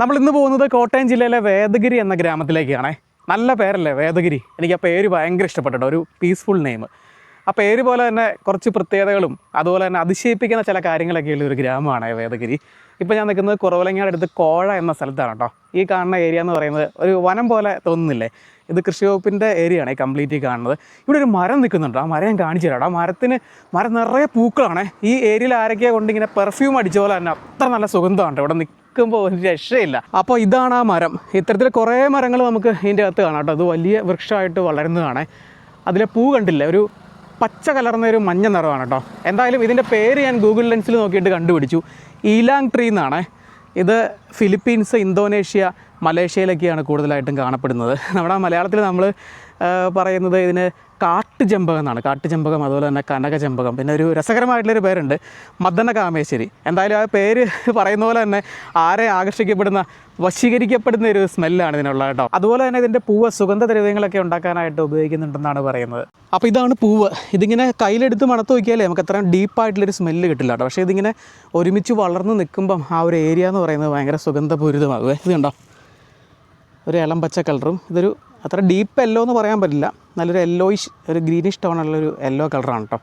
നമ്മൾ ഇന്ന് പോകുന്നത് കോട്ടയം ജില്ലയിലെ വേദഗിരി എന്ന ഗ്രാമത്തിലേക്കാണേ. നല്ല പേരല്ലേ വേദഗിരി. എനിക്ക് ആ പേര് ഭയങ്കര ഇഷ്ടപ്പെട്ടു ഒരു പീസ്ഫുൾ നെയിം ആ പേര് പോലെ തന്നെ കുറച്ച് പ്രത്യേകതകളും അതുപോലെ തന്നെ അതിശയിപ്പിക്കുന്ന ചില കാര്യങ്ങളൊക്കെ ഉള്ള ഒരു ഗ്രാമമാണ് വേദഗിരി. ഇപ്പോൾ ഞാൻ നിൽക്കുന്നത് കുറവലങ്ങാട് അടുത്ത് കോഴ എന്ന സ്ഥലത്താണ് കേട്ടോ ഈ കാണുന്ന ഏരിയ എന്ന് പറയുന്നത് ഒരു വനം പോലെ തോന്നുന്നില്ലേ? ഇത് കൃഷി വകുപ്പിന്റെ ഏരിയ ആണ് ഈ കംപ്ലീറ്റ് കാണുന്നത്. ഇവിടെ ഒരു മരം നിൽക്കുന്നുണ്ട്. ആ മരം ഞാൻ കാണിച്ചു തരാം ആ മരത്തിന് മരം നിറയെ പൂക്കളാണ്. ഈ ഏരിയയിൽ ആരൊക്കെയാണ് കൊണ്ട് ഇങ്ങനെ പെർഫ്യൂം അടിച്ച പോലെ തന്നെ അത്ര നല്ല സുഗന്ധമാണ് ഇവിടെ നിൽക്കുമ്പോൾ ഒരു രക്ഷയില്ല. അപ്പോൾ ഇതാണ് ആ മരം. ഇത്തരത്തിൽ കുറേ മരങ്ങൾ നമുക്ക് ഇതിന്റെ അകത്ത് കാണാം കേട്ടോ. അത് വലിയ വൃക്ഷമായിട്ട് വളരുന്നതാണ്. അതിലെ പൂ കണ്ടില്ല? ഒരു പച്ച കലർന്ന ഒരു മഞ്ഞ നിറമാണ് കേട്ടോ. എന്തായാലും ഇതിന്റെ പേര് ഞാൻ ഗൂഗിൾ ലെൻസിൽ നോക്കിയിട്ട് കണ്ടുപിടിച്ചു. ഈലാങ് ട്രീ എന്നാണ്. ഇത് ഫിലിപ്പീൻസ് ഇന്തോനേഷ്യ മലേഷ്യയിലൊക്കെയാണ് കൂടുതലായിട്ടും കാണപ്പെടുന്നത്. നമ്മുടെ മലയാളത്തിൽ നമ്മൾ പറയുന്നത് ഇതിന് കാട്ടുചെമ്പകം എന്നാണ് കാട്ടുചെമ്പകം അതുപോലെ തന്നെ കനകചെമ്പകം. പിന്നെ ഒരു രസകരമായിട്ടുള്ളൊരു പേരുണ്ട് മദന കാമേശ്വരി എന്തായാലും ആ പേര് പറയുന്ന പോലെ തന്നെ ആരെ ആകർഷിക്കപ്പെടുന്ന വശീകരിക്കപ്പെടുന്ന ഒരു സ്മെല്ലാണ് ഇതിനുള്ള കേട്ടോ. അതുപോലെ തന്നെ ഇതിന്റെ പൂവ് സുഗന്ധ ദ്രവ്യങ്ങളൊക്കെ ഉണ്ടാക്കാനായിട്ട് ഉപയോഗിക്കുന്നുണ്ടെന്നാണ് പറയുന്നത്. അപ്പോൾ ഇതാണ് പൂവ്. ഇതിങ്ങനെ കയ്യിലെടുത്ത് മണത്ത് നോക്കിയാലേ നമുക്ക് അത്രയും ഡീപ്പായിട്ടുള്ളൊരു സ്മെല്ല് കിട്ടില്ല കേട്ടോ. പക്ഷേ ഇതിങ്ങനെ ഒരുമിച്ച് വളർന്ന് നിൽക്കുമ്പം ആ ഒരു ഏരിയ എന്ന് പറയുന്നത് ഭയങ്കര സുഗന്ധപൂരിതമാകുമേ ഇത് കണ്ടോ? ഒരു ഇളം പച്ച കളറും ഇതൊരു അത്ര ഡീപ്പ് യെല്ലോ എന്ന് പറയാൻ പറ്റില്ല. നല്ലൊരു യെല്ലോയിഷ് ഒരു ഗ്രീനിഷ് ടോണുള്ളൊരു യെല്ലോ കളറാണ് കേട്ടോ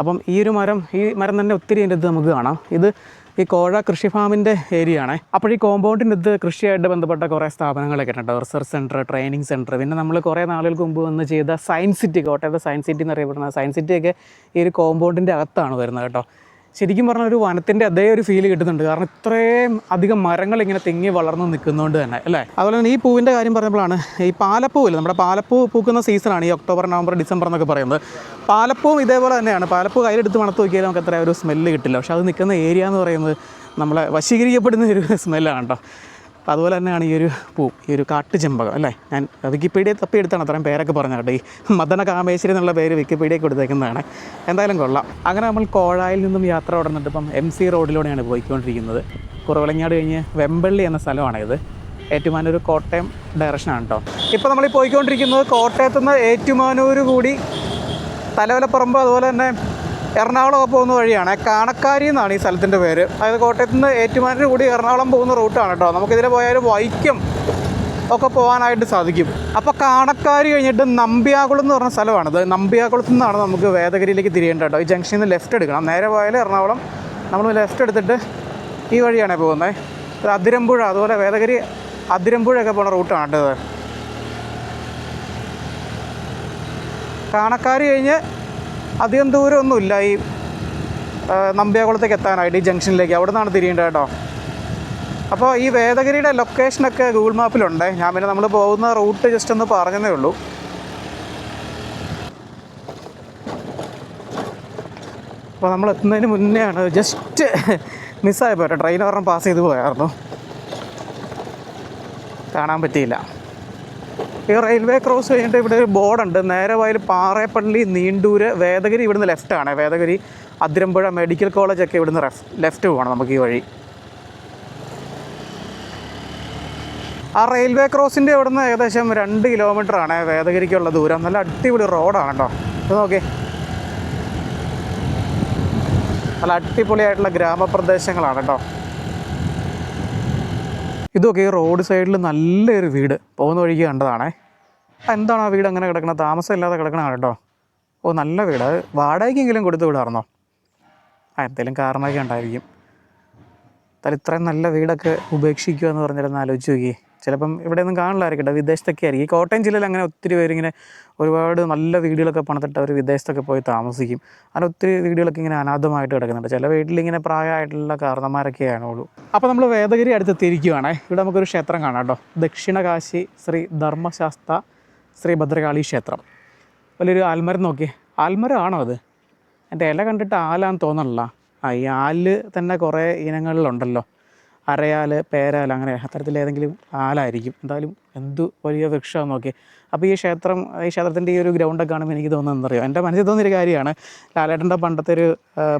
അപ്പം ഈ ഒരു മരം ഈ മരം തന്നെ ഒത്തിരി അതിന്റെ അടുത്ത് നമുക്ക് കാണാം. ഇത് ഈ കോഴ കൃഷി ഫാമിന്റെ ഏരിയ ആണ്. അപ്പോൾ ഈ കോമ്പൗണ്ടിന്റെ അടുത്ത് കൃഷിയായിട്ട് ബന്ധപ്പെട്ട കുറേ സ്ഥാപനങ്ങളൊക്കെ ഉണ്ട് റിസർച്ച് സെന്റർ ട്രെയിനിങ് സെന്റർ പിന്നെ നമ്മൾ കുറേ നാളുകൾക്ക് മുമ്പ് വന്ന് ചെയ്ത സയൻസ് സിറ്റി കോട്ടയത്തെ സയൻസ് സിറ്റി എന്നറിയപ്പെടുന്ന സയൻസ് സിറ്റിയൊക്കെ ഈ ഒരു കോമ്പൗണ്ടിന്റെ അകത്താണ് വരുന്നത് കേട്ടോ ശരിക്കും പറഞ്ഞാൽ ഒരു വനത്തിന്റെ അതേ ഒരു ഫീൽ കിട്ടുന്നുണ്ട്. കാരണം ഇത്രയും അധികം മരങ്ങൾ ഇങ്ങനെ തെങ്ങി വളർന്ന് നിൽക്കുന്നതുകൊണ്ട് തന്നെ അല്ലേ? അതുപോലെ തന്നെ ഈ പൂവിന്റെ കാര്യം പറഞ്ഞപ്പോഴാണ് ഈ പാലപ്പൂ പാലപ്പൂവില്ല നമ്മുടെ പാലപ്പൂ പൂക്കുന്ന സീസണാണ് ഈ ഒക്ടോബർ നവംബർ ഡിസംബർ എന്നൊക്കെ പറയുന്നത്. പാലപ്പൂവും ഇതേപോലെ തന്നെയാണ്. പാലപ്പൂ കയ്യിലെടുത്ത് മണത്ത് നോക്കിയാൽ നമുക്ക് അത്ര ഒരു സ്മെല്ല് കിട്ടില്ല. പക്ഷേ അത് നിൽക്കുന്ന ഏരിയ എന്ന് പറയുന്നത് നമ്മളെ വശീകരിക്കപ്പെടുന്ന ഒരു സ്മെല്ലാണ് കേട്ടോ അപ്പോൾ അതുപോലെ തന്നെയാണ് ഈ ഒരു പൂ ഈ ഒരു കാട്ടുചെമ്പകം അല്ലേ? ഞാൻ വിക്കിപീഡിയ തപ്പിയെടുത്താണ് അത്രയും പേരൊക്കെ പറഞ്ഞത് കേട്ടോ. ഈ മദന കാമേശ്വരി എന്നുള്ള പേര് വിക്കിപീഡിയ കൊടുത്തേക്കുന്നതാണ്. എന്തായാലും കൊള്ളാം. അങ്ങനെ നമ്മൾ കോഴായിൽ നിന്നും യാത്ര തുടർന്നിട്ട് ഇപ്പം എം സി റോഡിലൂടെയാണ് പോയിക്കൊണ്ടിരിക്കുന്നത്. കുറവളങ്ങാട് കഴിഞ്ഞ് വെമ്പള്ളി എന്ന സ്ഥലമാണിത് ഏറ്റുമാനൂർ കോട്ടയം ഡയറക്ഷനാണ് കേട്ടോ ഇപ്പോൾ നമ്മൾ പോയിക്കൊണ്ടിരിക്കുന്നത് കോട്ടയത്തുനിന്ന് ഏറ്റുമാനൂർ കൂടി തലവലപ്പുറമ്പ് അതുപോലെ തന്നെ എറണാകുളമൊക്കെ പോകുന്ന വഴിയാണ് കാണക്കാരി എന്നാണ് ഈ സ്ഥലത്തിന്റെ പേര്. അതായത് കോട്ടയത്ത് നിന്ന് ഏറ്റുമാനൂർ കൂടി എറണാകുളം പോകുന്ന റൂട്ടാണ് കേട്ടോ. നമുക്കിതിലെ പോയാൽ വൈക്കം ഒക്കെ പോകാനായിട്ട് സാധിക്കും. അപ്പോൾ കാണക്കാരി കഴിഞ്ഞിട്ട് നമ്പ്യാകുളം എന്ന് പറഞ്ഞ സ്ഥലമാണിത് നമ്പ്യാകുളത്തു നിന്നാണ് നമുക്ക് വേദഗിരിയിലേക്ക് തിരിയേണ്ടത് കേട്ടോ. ഈ ജംഗ്ഷനിൽ നിന്ന് ലെഫ്റ്റ് എടുക്കണം. നേരെ പോയാൽ എറണാകുളം നമ്മൾ ലെഫ്റ്റ് എടുത്തിട്ട് ഈ വഴിയാണ് പോകുന്നത്. അതിരമ്പുഴ അതുപോലെ വേദഗിരി അതിരമ്പുഴയൊക്കെ പോകുന്ന റൂട്ടാണ് കേട്ടോ ഇത്. കാണക്കാരി കഴിഞ്ഞ് അധികം ദൂരമൊന്നുമില്ല ഈ നമ്പ്യാകുളത്തേക്ക് എത്താനായിട്ട് ഈ ജംഗ്ഷനിലേക്ക്. അവിടെ നിന്നാണ് തിരിയേണ്ടത് കേട്ടോ. അപ്പോൾ ഈ വേദഗിരിയുടെ ലൊക്കേഷനൊക്കെ ഗൂഗിൾ മാപ്പിലുണ്ട് ഞാൻ പിന്നെ നമ്മൾ പോകുന്ന റൂട്ട് ജസ്റ്റ് ഒന്ന് പറഞ്ഞതേ ഉള്ളൂ. അപ്പോൾ നമ്മൾ എത്തുന്നതിന് മുന്നെയാണ് ജസ്റ്റ് മിസ്സായി പോയിട്ടോ ട്രെയിൻ ഒരെണ്ണം പാസ് ചെയ്ത് പോയായിരുന്നു. കാണാൻ പറ്റിയില്ല. ഈ റെയിൽവേ ക്രോസ് കഴിഞ്ഞിട്ട് ഇവിടെ ഒരു ബോർഡുണ്ട്. നേരെ പോയാൽ പാറേപ്പള്ളി നീണ്ടൂര് വേദഗിരി ഇവിടുന്ന് ലെഫ്റ്റ് ആണ്. വേദഗിരി അതിരമ്പുഴ മെഡിക്കൽ കോളേജൊക്കെ ഇവിടുന്ന് ലെഫ്റ്റ് പോകണം നമുക്ക് ഈ വഴി. ആ റെയിൽവേ ക്രോസിന്റെ ഇവിടുന്ന് ഏകദേശം രണ്ട് കിലോമീറ്റർ ആണ് വേദഗിരിക്കുള്ള ദൂരം. നല്ല അടിപൊളി റോഡാണ് കേട്ടോ ഇത് നോക്കി നല്ല അടിപൊളിയായിട്ടുള്ള ഗ്രാമപ്രദേശങ്ങളാണ് കേട്ടോ ഇതൊക്കെ ഈ റോഡ് സൈഡിൽ നല്ലൊരു വീട്. പോകുന്ന വഴിക്ക് കണ്ടതാണേ. എന്താണ് ആ വീട് അങ്ങനെ കിടക്കുന്നത് താമസമില്ലാതെ കിടക്കണതാണ് കേട്ടോ. ഓ നല്ല വീട്. വാടകയ്ക്കെങ്കിലും കൊടുത്ത് വിടാറുന്നോ ആ എന്തെങ്കിലും കാരണമൊക്കെ ഉണ്ടായിരിക്കും. എന്തായാലും ഇത്രയും നല്ല വീടൊക്കെ ഉപേക്ഷിക്കുക എന്ന് പറഞ്ഞിരുന്ന ആലോചിച്ച് നോക്കി ചിലപ്പം ഇവിടെ ഒന്നും കാണില്ലായിരിക്കട്ടെ വിദേശത്തൊക്കെ ആയിരിക്കും. ഈ കോട്ടയം ജില്ലയിൽ അങ്ങനെ ഒത്തിരി പേരിങ്ങനെ ഒരുപാട് നല്ല വീടുകളൊക്കെ പണിതിട്ട് അവർ വിദേശത്തൊക്കെ പോയി താമസിക്കും. അങ്ങനെ ഒത്തിരി വീടുകളൊക്കെ ഇങ്ങനെ അനാഥമായിട്ട് കിടക്കുന്നുണ്ട്. ചില വീട്ടിൽ ഇങ്ങനെ പ്രായമായിട്ടുള്ള കാരണന്മാരൊക്കെയാണ് ഉള്ളൂ. അപ്പോൾ നമ്മൾ വേദഗിരി അടുത്തെത്തിയിരിക്കുകയാണേ ഇവിടെ നമുക്കൊരു ക്ഷേത്രം കാണാം കേട്ടോ. ദക്ഷിണകാശി ശ്രീ ധർമ്മശാസ്ത്ര ശ്രീ ഭദ്രകാളി ക്ഷേത്രം. വലിയൊരു ആൽമരം നോക്കി ആൽമരമാണോ അത്? എന്റെ ഇല കണ്ടിട്ട് ആലാന്ന് തോന്നണല്ല. ആ ഈ ആൽ തന്നെ കുറേ ഇനങ്ങളിലുണ്ടല്ലോ. അരയാൽ പേരാൽ അങ്ങനെ അത്തരത്തിൽ ഏതെങ്കിലും ആലായിരിക്കും. എന്തായാലും എന്തു വലിയ വൃക്ഷമാണ് നോക്കി അപ്പോൾ ഈ ക്ഷേത്രം ഈ ക്ഷേത്രത്തിന്റെ ഈ ഒരു ഗ്രൗണ്ടൊക്കെ കാണുമ്പോൾ എനിക്ക് തോന്നുന്നത് എന്തറിയോ എന്റെ മനസ്സിൽ തോന്നിയൊരു കാര്യമാണ്. ലാലേട്ടന്റെ പണ്ടത്തെ ഒരു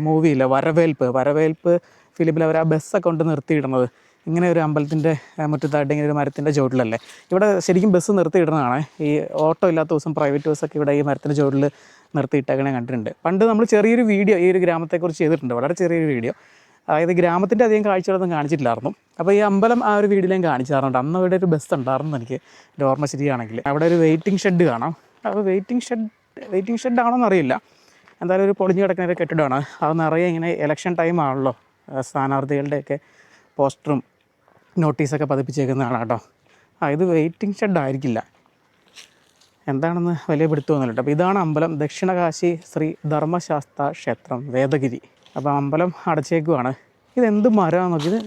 മൂവിയില്ല വരവേൽപ്പ്. വരവേൽപ്പ് ഫിലിമിൽ അവർ ആ ബസ്സൊക്കെ കൊണ്ട് നിർത്തിയിടുന്നത്. ഇങ്ങനെ ഒരു അമ്പലത്തിന്റെ മുറ്റത്തായിട്ട് ഇങ്ങനെ ഒരു മരത്തിന്റെ ചുവട്ടിലല്ലേ? ഇവിടെ ശരിക്കും ബസ് നിർത്തിയിടുന്നതാണ് ഈ ഓട്ടോ ഇല്ലാത്ത ദിവസം പ്രൈവറ്റ് ബസ്സൊക്കെ ഇവിടെ ഈ മരത്തിന്റെ ചുവട്ടിൽ നിർത്തിയിട്ടേക്കണേ കണ്ടിട്ടുണ്ട്. പണ്ട് നമ്മൾ ചെറിയൊരു വീഡിയോ ഈ ഒരു ഗ്രാമത്തെക്കുറിച്ച് ചെയ്തിട്ടുണ്ട്. വളരെ ചെറിയൊരു വീഡിയോ അതായത് ഗ്രാമത്തിന്റെ അധികം കാഴ്ചകളൊന്നും കാണിച്ചിട്ടില്ലായിരുന്നു. അപ്പോൾ ഈ അമ്പലം ആ ഒരു വീടിലേയും കാണിച്ചാറുണ്ട്. അന്ന് അവിടെ ഒരു ബസ് ഉണ്ടായിരുന്നു എനിക്ക്. എന്റെ ഓർമ്മ ശരിയാണെങ്കിൽ. അവിടെ ഒരു വെയിറ്റിംഗ് ഷെഡ് കാണാം. അപ്പോൾ വെയിറ്റിംഗ് ഷെഡ് വെയിറ്റിംഗ് ഷെഡ് ആണോന്ന് അറിയില്ല. എന്തായാലും ഒരു പൊളിഞ്ഞു കിടക്കുന്ന ഒരു കെട്ടിടമാണ്. അത് നിറയെ ഇങ്ങനെ ഇലക്ഷൻ ടൈം ആണല്ലോ. സ്ഥാനാർത്ഥികളുടെയൊക്കെ പോസ്റ്ററും നോട്ടീസൊക്കെ പതിപ്പിച്ചേക്കുന്നതാണ് കേട്ടോ. ആ ഇത് വെയിറ്റിംഗ് ഷെഡ് ആയിരിക്കില്ല. എന്താണെന്ന് വലിയ പിടുത്തമൊന്നുമില്ല അപ്പോൾ ഇതാണ് അമ്പലം ദക്ഷിണകാശി ശ്രീ ധർമ്മശാസ്ത്ര ക്ഷേത്രം വേദഗിരി. അപ്പോൾ അമ്പലം അടച്ചേക്കുവാണ്. ഇതെന്ത് മരമാണെന്ന് നോക്കി? ഇത്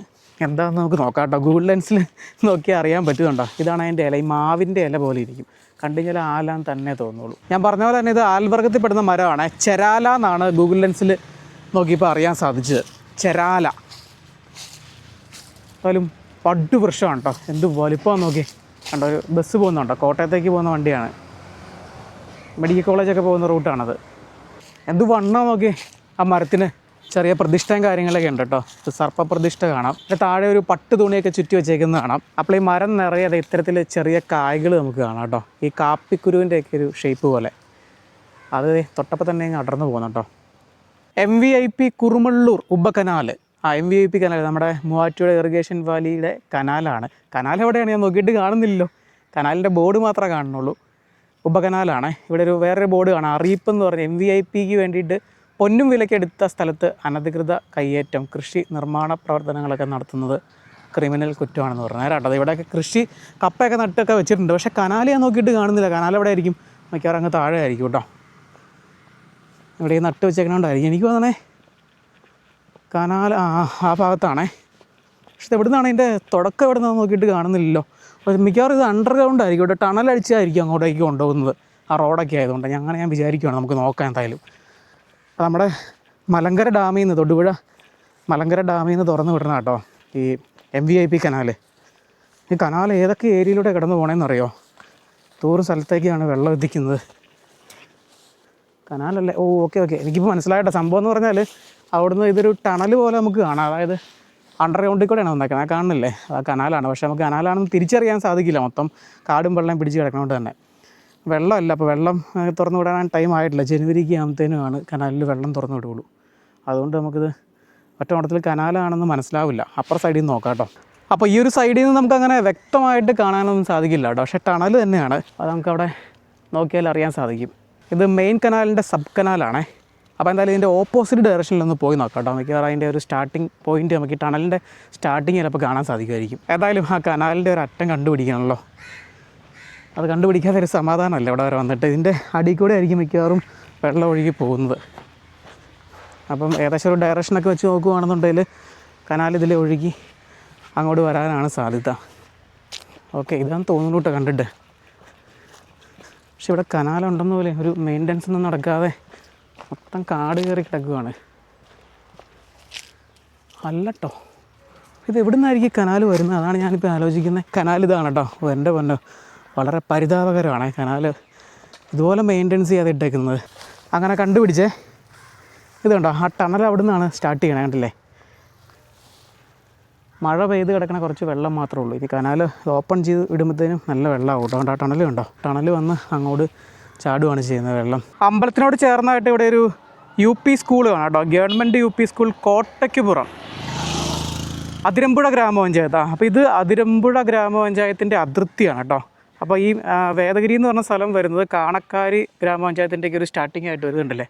എന്താണെന്ന് നമുക്ക് നോക്കാം കേട്ടോ. ഗൂഗിൾ ലെൻസിൽ നോക്കി അറിയാൻ പറ്റുന്നുണ്ടോ? ഇതാണ് അതിന്റെ ഇല. ഈ മാവിന്റെ ഇല പോലെ ഇരിക്കും. കണ്ടു കഴിഞ്ഞാൽ ആലാൻ തന്നെ തോന്നുള്ളൂ. ഞാൻ പറഞ്ഞ പോലെ തന്നെ ഇത് ആൽവർഗത്തിൽ പെടുന്ന മരമാണ്. ചെരാല എന്നാണ് ഗൂഗിൾ ലെൻസിൽ നോക്കിയപ്പോൾ അറിയാൻ സാധിച്ചത്. ചെരാല. എന്തായാലും പട്ടു വൃക്ഷമാണ് കേട്ടോ. എന്ത് വലിപ്പമാണ് നോക്കി കണ്ടോ ഒരു ബസ് പോകുന്നുണ്ടോ? കോട്ടയത്തേക്ക് പോകുന്ന വണ്ടിയാണ്. മെഡിക്കൽ കോളേജൊക്കെ പോകുന്ന റൂട്ടാണത്. എന്ത് വണ്ണോ നോക്കി ആ മരത്തിന്? ചെറിയ പ്രതിഷ്ഠയും കാര്യങ്ങളൊക്കെ ഉണ്ട് കേട്ടോ. സർപ്പ പ്രതിഷ്ഠ കാണാം. പിന്നെ താഴെ ഒരു പട്ട് തുണിയൊക്കെ ചുറ്റി വെച്ചേക്കുന്നത് കാണാം. അപ്പോൾ ഈ മരം നിറയെ അത് ഇത്തരത്തിൽ ചെറിയ കായ്കൾ നമുക്ക് കാണാം കേട്ടോ. ഈ കാപ്പിക്കുരുവിന്റെയൊക്കെ ഒരു ഷേപ്പ് പോലെ. അത് തൊട്ടപ്പോൾ തന്നെ അടർന്നു പോകുന്നു കേട്ടോ. M V I P Kurumallur ഉബ ആ M V I P canal. നമ്മുടെ മൂവാറ്റുപുഴ ഇറിഗേഷൻ വാലിയുടെ കനാലാണ്. കനാൽ എവിടെയാണ്? ഞാൻ നോക്കിയിട്ട് കാണുന്നില്ലല്ലോ. കനാലിന്റെ ബോർഡ് മാത്രമേ കാണുന്നുള്ളൂ. ഉപകനാലാണ്. ഇവിടെ ഒരു വേറൊരു ബോർഡ് കാണാം. അറിയിപ്പ് എന്ന് പറഞ്ഞ് എം വി ഐ പിക്ക് വേണ്ടിയിട്ട് പൊന്നും വിലക്കെടുത്ത സ്ഥലത്ത് അനധികൃത കയ്യേറ്റം കൃഷി നിർമ്മാണ പ്രവർത്തനങ്ങളൊക്കെ നടത്തുന്നത് ക്രിമിനൽ കുറ്റമാണെന്ന് പറഞ്ഞു. നേരാട്ടോ ഇവിടെയൊക്കെ കൃഷി കപ്പയൊക്കെ നട്ടൊക്കെ വെച്ചിട്ടുണ്ട്. പക്ഷേ ഞാൻ നോക്കിയിട്ട് കാണുന്നില്ല. കനാൽ എവിടെ ആയിരിക്കും. മിക്കവാറും അങ്ങ് താഴെ ആയിരിക്കും കേട്ടോ. ഇവിടെ നട്ട് വെച്ചേക്കണോണ്ടായിരിക്കും. എനിക്ക് തോന്നണേ കനാൽ ആ ആ ഭാഗത്താണേ. പക്ഷെ ഇവിടെ നിന്നാണ് അതിന്റെ തുടക്കം എവിടെ നിന്ന് നോക്കിയിട്ട് കാണുന്നില്ലല്ലോ. മിക്കവാറും ഇത് അണ്ടർഗ്രൗണ്ട് ആയിരിക്കും. ഇവിടെ ടണൽ അടിച്ചായിരിക്കും അങ്ങോട്ടേക്ക് കൊണ്ടുപോകുന്നത്. ആ റോഡൊക്കെ ആയതുകൊണ്ട്. അങ്ങനെ ഞാൻ വിചാരിക്കുകയാണ് നമുക്ക് നോക്കാം എന്തായാലും. നമ്മുടെ മലങ്കര ഡാമിൽ നിന്ന് തൊടുപുഴ മലങ്കര ഡാമിൽ നിന്ന് തുറന്നു വിടണം കേട്ടോ ഈ M V I P canal ഈ കനാൽ ഏതൊക്കെ ഏരിയയിലൂടെ കിടന്ന് പോകണമെന്നറിയോ തൂറ് സ്ഥലത്തേക്കാണ് വെള്ളം എത്തിക്കുന്നത്. കനാലല്ലേ? ഓ ഓക്കെ ഓക്കെ. എനിക്കിപ്പോൾ മനസ്സിലായിട്ടോ സംഭവം എന്ന് പറഞ്ഞാൽ അവിടുന്ന് ഇതൊരു ടണൽ പോലെ നമുക്ക് കാണാം. അതായത് അണ്ടർഗ്രൗണ്ടിൽ കൂടെയാണ് വന്നേക്കുന്നത് കാണുന്നില്ലേ? ആ കനാലാണ്. പക്ഷേ നമുക്ക് കനാലാണെന്ന് തിരിച്ചറിയാൻ സാധിക്കില്ല. മൊത്തം കാടും വെള്ളം പിടിച്ച് കിടക്കണോണ്ട് തന്നെ. വെള്ളമല്ല അപ്പോൾ വെള്ളം തുറന്നു വിടാൻ ടൈം ആയിട്ടില്ല. ജനുവരിക്ക് ആകുമ്പോഴത്തേനുമാണ് കനാലിൽ വെള്ളം തുറന്നു വിടുകയുള്ളൂ. അതുകൊണ്ട് നമുക്കിത് ഒറ്റ ഓട്ടത്തിൽ കനാലാണെന്ന് മനസ്സിലാവില്ല. അപ്പുറ സൈഡിൽ നിന്ന് നോക്കാം കേട്ടോ. അപ്പോൾ ഈ ഒരു സൈഡിൽ നിന്ന് നമുക്കങ്ങനെ വ്യക്തമായിട്ട് കാണാനൊന്നും സാധിക്കില്ല കേട്ടോ. പക്ഷേ ടണൽ തന്നെയാണ്. അത് നമുക്കവിടെ നോക്കിയാൽ അറിയാൻ സാധിക്കും. ഇത് മെയിൻ കനാലിന്റെ സബ് കനാലാണേ. അപ്പോൾ എന്തായാലും ഇതിന്റെ ഓപ്പോസിറ്റ് ഡയറക്ഷനിൽ ഒന്ന് പോയി നോക്കാം കേട്ടോ. മിക്കവാറും അതിന്റെ ഒരു സ്റ്റാർട്ടിംഗ് പോയിന്റ് നമുക്ക് ഈ ടണലിന്റെ സ്റ്റാർട്ടിങ് ചിലപ്പോൾ കാണാൻ സാധിക്കുമായിരിക്കും. ഏതായാലും ആ കനാലിന്റെ ഒരു അറ്റം കണ്ടുപിടിക്കണമല്ലോ. അത് കണ്ടുപിടിക്കാതെ ഒരു സമാധാനമല്ല ഇവിടെ വരെ വന്നിട്ട്. ഇതിന്റെ അടി കൂടെ ആയിരിക്കും മിക്കവാറും വെള്ളം ഒഴുകി പോകുന്നത്. അപ്പം ഏകദേശം ഒരു ഡയറക്ഷനൊക്കെ വെച്ച് നോക്കുകയാണെന്നുണ്ടെങ്കിൽ കനാൽ ഇതിൽ ഒഴുകി അങ്ങോട്ട് വരാനാണ് സാധ്യത. ഓക്കെ ഇതാണ് തോന്നുന്നു കേട്ടോ കണ്ടിട്ട്. പക്ഷെ ഇവിടെ കനാലുണ്ടെന്ന് പോലെ ഒരു മെയിന്റനൻസ് ഒന്നും നടക്കാതെ മൊത്തം കാട് കയറി കിടക്കുകയാണ് അല്ലട്ടോ. ഇത് എവിടെ നിന്നായിരിക്കും കനാൽ വരുന്നത്? അതാണ് ഞാനിപ്പോൾ ആലോചിക്കുന്നത്. കനാൽ ഇതാണ് കേട്ടോ. എന്റെ പൊന്നോ. വളരെ പരിതാപകരമാണ്. കനാൽ ഇതുപോലെ മെയിന്റെനൻസ് ചെയ്യാതെ ഇട്ടേക്കുന്നത്. അങ്ങനെ കണ്ടുപിടിച്ചേ. ഇതുണ്ടോ ആ ടണൽ അവിടെ നിന്നാണ് സ്റ്റാർട്ട് ചെയ്യണേ കണ്ടില്ലേ? മഴ പെയ്ത് കിടക്കണ കുറച്ച് വെള്ളം മാത്രമേ ഉള്ളൂ. ഇനി കനാൽ ഓപ്പൺ ചെയ്ത് ഇടുമ്പോഴത്തേനും നല്ല വെള്ളമാവും കേട്ടോ. ആ ടണൽ കണ്ടോ? ടണൽ വന്ന് അങ്ങോട്ട് ചാടുകയാണ് ചെയ്യുന്നത് വെള്ളം. അമ്പലത്തിനോട് ചേർന്നായിട്ട് ഇവിടെ ഒരു യു പി സ്കൂൾ കാണാം കേട്ടോ. Government U P school Kottakkupuram. Athirampuzha ഗ്രാമപഞ്ചായത്താണ് അപ്പോൾ ഇത് അതിരമ്പുഴ ഗ്രാമപഞ്ചായത്തിന്റെ അതിർത്തിയാണ് കേട്ടോ. അപ്പോൾ ഈ വേദഗിരി എന്ന് പറഞ്ഞ സ്ഥലം വരുന്നത് കാണക്കാരി ഗ്രാമപഞ്ചായത്തിന്റെയൊക്കെ ഒരു സ്റ്റാർട്ടിംഗ് ആയിട്ട് വരുന്നുണ്ടല്ലേ?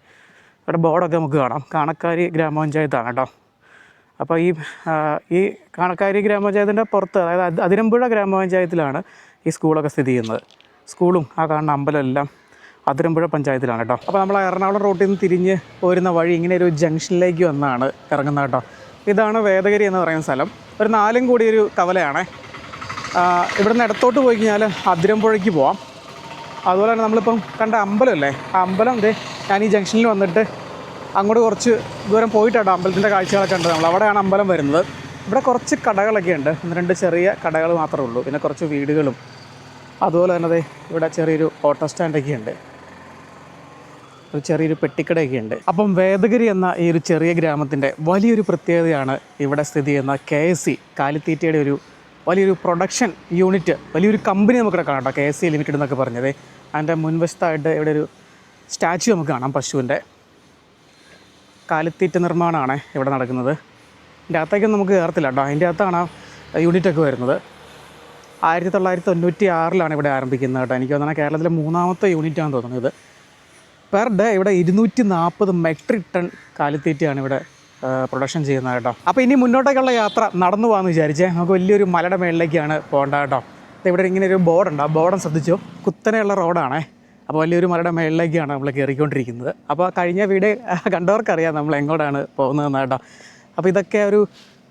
അവിടെ ബോർഡൊക്കെ നമുക്ക് കാണാം. കാണക്കാരി ഗ്രാമപഞ്ചായത്താണ് കേട്ടോ. അപ്പോൾ ഈ ഈ കാണക്കാരി ഗ്രാമപഞ്ചായത്തിന്റെ പുറത്ത് അതായത് അത് അതിരമ്പുഴ ഗ്രാമപഞ്ചായത്തിലാണ് ഈ സ്കൂളൊക്കെ സ്ഥിതി ചെയ്യുന്നത്. സ്കൂളും ആ കാണുന്ന അമ്പലം എല്ലാം അതിരമ്പുഴ പഞ്ചായത്തിലാണ് കേട്ടോ. അപ്പോൾ നമ്മൾ എറണാകുളം റോട്ടിൽ നിന്ന് തിരിഞ്ഞ് പോരുന്ന വഴി ഇങ്ങനെ ഒരു ജംഗ്ഷനിലേക്ക് വന്നാണ് ഇറങ്ങുന്നത് കേട്ടോ. ഇതാണ് വേദഗിരി എന്ന് പറയുന്ന സ്ഥലം. ഒരു നാലും കൂടി ഒരു കവലയാണേ. ഇവിടുന്ന് ഇടത്തോട്ട് പോയി കഴിഞ്ഞാൽ അതിരമ്പുഴയ്ക്ക് പോവാം. അതുപോലെ തന്നെ നമ്മളിപ്പം കണ്ട അമ്പലമല്ലേ? ആ അമ്പലം ഇതേ ഞാൻ ഈ ജംഗ്ഷനിൽ വന്നിട്ട് അങ്ങോട്ട് കുറച്ച് ദൂരം പോയിട്ടാണ് അമ്പലത്തിന്റെ കാഴ്ചകളൊക്കെ ഉണ്ട് നമ്മൾ അവിടെയാണ് അമ്പലം വരുന്നത്. ഇവിടെ കുറച്ച് കടകളൊക്കെ ഉണ്ട്. രണ്ട് ചെറിയ കടകൾ മാത്രമേ ഉള്ളൂ. പിന്നെ കുറച്ച് വീടുകളും. അതുപോലെ തന്നെ അതെ ഇവിടെ ചെറിയൊരു ഓട്ടോ സ്റ്റാൻഡൊക്കെ ഉണ്ട്. ഒരു ചെറിയൊരു പെട്ടിക്കടയൊക്കെ ഉണ്ട്. അപ്പം വേദഗിരി എന്ന ഈ ഒരു ചെറിയ ഗ്രാമത്തിന്റെ വലിയൊരു പ്രത്യേകതയാണ് ഇവിടെ സ്ഥിതി ചെയ്യുന്ന കെ എസ് സി കാലിത്തീറ്റയുടെ ഒരു വലിയൊരു പ്രൊഡക്ഷൻ യൂണിറ്റ് വലിയൊരു കമ്പനി നമുക്കിവിടെ കാണാം കേട്ടോ. കെ എസ് സി ലിമിറ്റഡ് എന്നൊക്കെ പറഞ്ഞത്. അതിന്റെ മുൻവശത്തായിട്ട് ഇവിടെ ഒരു സ്റ്റാച്യു നമുക്ക് കാണാം പശുവിന്റെ കാലിത്തീറ്റ നിർമ്മാണമാണ് ഇവിടെ നടക്കുന്നത്. ഇതിന്റെ അകത്തേക്കൊന്നും നമുക്ക് കയറത്തില്ല കേട്ടോ. അതിന്റെ അകത്താണ് ആ യൂണിറ്റൊക്കെ വരുന്നത്. ആയിരത്തി തൊള്ളായിരത്തി തൊണ്ണൂറ്റി ആറിലാണ് ഇവിടെ ആരംഭിക്കുന്നത് കേട്ടോ. എനിക്ക് തോന്നുന്നത് കേരളത്തിലെ മൂന്നാമത്തെ യൂണിറ്റാണ് തോന്നുന്നത്. ഇത് പെർ ഡേ ഇവിടെ ഇരുന്നൂറ്റി നാൽപ്പത് മെട്രിക് ടൺ കാലിത്തീറ്റയാണ് ഇവിടെ പ്രൊഡക്ഷൻ ചെയ്യുന്നത് കേട്ടോ. അപ്പോൾ ഇനി മുന്നോട്ടേക്കുള്ള യാത്ര നടന്നു പോകാമെന്ന് വിചാരിച്ചേ. നമുക്ക് വലിയൊരു മലയുടെ മേളിലേക്കാണ് പോകേണ്ടത് കേട്ടോ. ഇവിടെ ഇങ്ങനെ ഒരു ബോർഡുണ്ട് ആ ബോർഡും ശ്രദ്ധിച്ചു. കുത്തനെയുള്ള റോഡാണേ അപ്പോൾ വലിയൊരു മലയുടെ മേളിലേക്കാണ് നമ്മൾ കയറിക്കൊണ്ടിരിക്കുന്നത്. അപ്പോൾ കഴിഞ്ഞ വീഡിയോ കണ്ടവർക്കറിയാം നമ്മൾ എങ്ങോട്ടാണ് പോകുന്നതെന്ന് കേട്ടോ. അപ്പോൾ ഇതൊക്കെ ഒരു